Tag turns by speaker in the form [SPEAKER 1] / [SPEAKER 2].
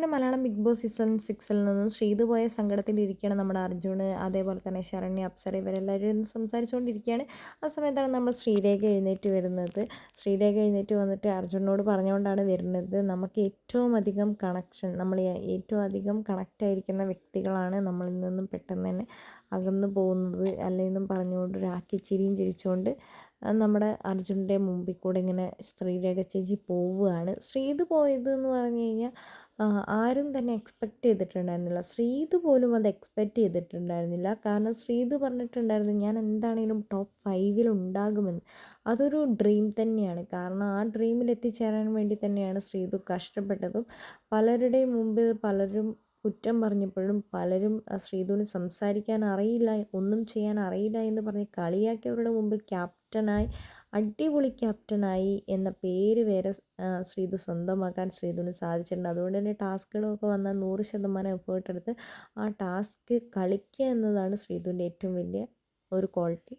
[SPEAKER 1] അങ്ങനെ Malayalam big boss season സിക്സിൽ നിന്നും ശ്രീതു പോയ സങ്കടത്തിലിരിക്കുകയാണ് നമ്മുടെ അർജുന് അതേപോലെ തന്നെ ശരണ്യ അപ്സര ഇവരെല്ലാവരും ഇന്ന് സംസാരിച്ചുകൊണ്ടിരിക്കുകയാണ്. ആ സമയത്താണ് നമ്മൾ ശ്രീരേഖ എഴുന്നേറ്റ് വരുന്നത്. ശ്രീരേഖ എഴുന്നേറ്റ് വന്നിട്ട് അർജുനോട് പറഞ്ഞുകൊണ്ടാണ് വരുന്നത് നമുക്ക് ഏറ്റവും അധികം കണക്ഷൻ നമ്മൾ ഏറ്റവും അധികം കണക്റ്റ് ആയിരിക്കുന്ന വ്യക്തികളാണ് നമ്മളിൽ നിന്നും പെട്ടെന്ന് തന്നെ അകന്നു പോകുന്നത് അല്ലെന്നും പറഞ്ഞുകൊണ്ട് ഒരാക്കി ചിരിയും ചിരിച്ചുകൊണ്ട് നമ്മുടെ അർജുന്റെ മുമ്പിൽ കൂടെ ഇങ്ങനെ ശ്രീരേഖ ചേച്ചി പോവുകയാണ്. ശ്രീത് പോയത് എന്ന് പറഞ്ഞു കഴിഞ്ഞാൽ ആരും തന്നെ എക്സ്പെക്റ്റ് ചെയ്തിട്ടുണ്ടായിരുന്നില്ല. ശ്രീത് പോലും അത് എക്സ്പെക്റ്റ് ചെയ്തിട്ടുണ്ടായിരുന്നില്ല. കാരണം ശ്രീത് പറഞ്ഞിട്ടുണ്ടായിരുന്നു ഞാൻ എന്താണെങ്കിലും ടോപ്പ് ഫൈവിൽ ഉണ്ടാകുമെന്ന്. അതൊരു ഡ്രീം തന്നെയാണ്. കാരണം ആ ഡ്രീമിൽ എത്തിച്ചേരാൻ വേണ്ടി തന്നെയാണ് ശ്രീതു കഷ്ടപ്പെട്ടതും. പലരുടെയും മുമ്പിൽ പലരും കുറ്റം പറഞ്ഞപ്പോഴും പലരും ശ്രീധുവിന് സംസാരിക്കാൻ അറിയില്ല ഒന്നും ചെയ്യാൻ അറിയില്ല എന്ന് പറഞ്ഞ് കളിയാക്കിയവരുടെ മുമ്പിൽ ക്യാപ്റ്റനായി അടിപൊളി ക്യാപ്റ്റനായി എന്ന പേര് വരെ ശ്രീധു സ്വന്തമാക്കാൻ ശ്രീധുവിന് സാധിച്ചിട്ടുണ്ട്. അതുകൊണ്ട് തന്നെ ടാസ്കുകളൊക്കെ വന്നാൽ നൂറ് ശതമാനം എഫേർട്ട് എടുത്ത് ആ ടാസ്ക് കളിക്കുക എന്നതാണ് ശ്രീധുവിന്റെ ഏറ്റവും വലിയ ഒരു ക്വാളിറ്റി